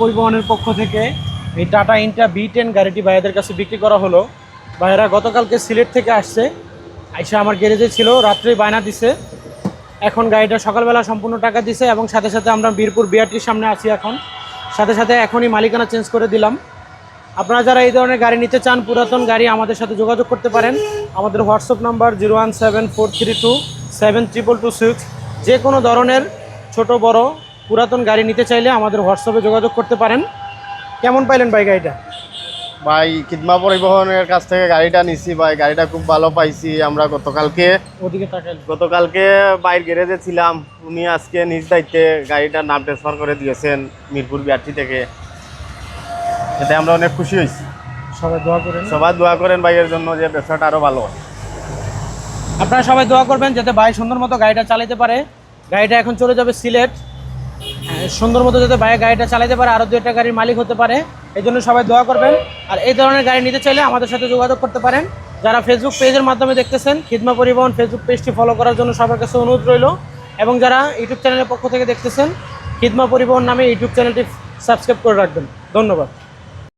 পরিবহনের পক্ষ থেকে এই টাটা ইন্টা বি টেন গাড়িটি ভাইয়াদের কাছে বিক্রি করা হলো। ভাইয়েরা গতকালকে সিলেট থেকে আসছে। আইসা আমার গ্যারেজে ছিল, রাত্রে বায়না দিছে। এখন গাড়িটা সকালবেলা সম্পূর্ণ টাকা দিছে এবং সাথে সাথে আমরা বীরপুর বিআরটির সামনে আছি এখন। সাথে সাথে এখনই মালিকানা চেঞ্জ করে দিলাম। আপনারা যারা এই ধরনের গাড়ি নিতে চান, পুরাতন গাড়ি আমাদের সাথে যোগাযোগ করতে পারেন। আমাদের WhatsApp number zero one seven four three two seven triple two six যে কোনো ধরনের ছোট, বড় পুরাতন গাড়ি নিতে চাইলে আমাদের হোয়াটসঅ্যাপে যোগাযোগ করতে পারেন। কেমন পাইলেন ভাই গাড়িটা? ভাই কিদমা পরিবহনের কাছ থেকে গাড়িটা নিছি ভাই গাড়িটা খুব ভালো পাইছি আমরা গতকালকে। ওদিকে গতকালকে বাইর গ্যারেজে ছিলাম উনি আজকে নিজ দায়িত্বে গাড়িটার নাম ট্রান্সফার করে দিয়েছেন মিরপুর বিআরটি থেকে। এতে আমরা অনেক খুশি হয়েছি। সবাই দোয়া করেন। সবাই দোয়া করেন ভাইয়ের জন্য যে ব্যবসাটা আরও ভালো। হয় আপনারা সবাই দোয়া করবেন যাতে ভাই সুন্দর মতো গাড়িটা চালাতে পারে। গাড়িটা এখন চলে যাবে সিলেট। সুন্দর মতো যাতে বাইরে গাড়িটা চালাতে পারে আরও দু একটা গাড়ির মালিক হতে পারে এই জন্য সবাই দোয়া করবেন। আর এই ধরনের গাড়ি নিতে চাইলে আমাদের সাথে যোগাযোগ করতে পারেন। যারা ফেসবুক পেজের মাধ্যমে দেখতেছেন, খিদমা পরিবহন ফেসবুক পেজটি ফলো করার জন্য সবার কাছে অনুরোধ রইল। এবং যারা ইউটিউব চ্যানেলের পক্ষ থেকে দেখতেছেন, খিদমা পরিবহন নামে ইউটিউব চ্যানেলটি সাবস্ক্রাইব করে রাখবেন। ধন্যবাদ।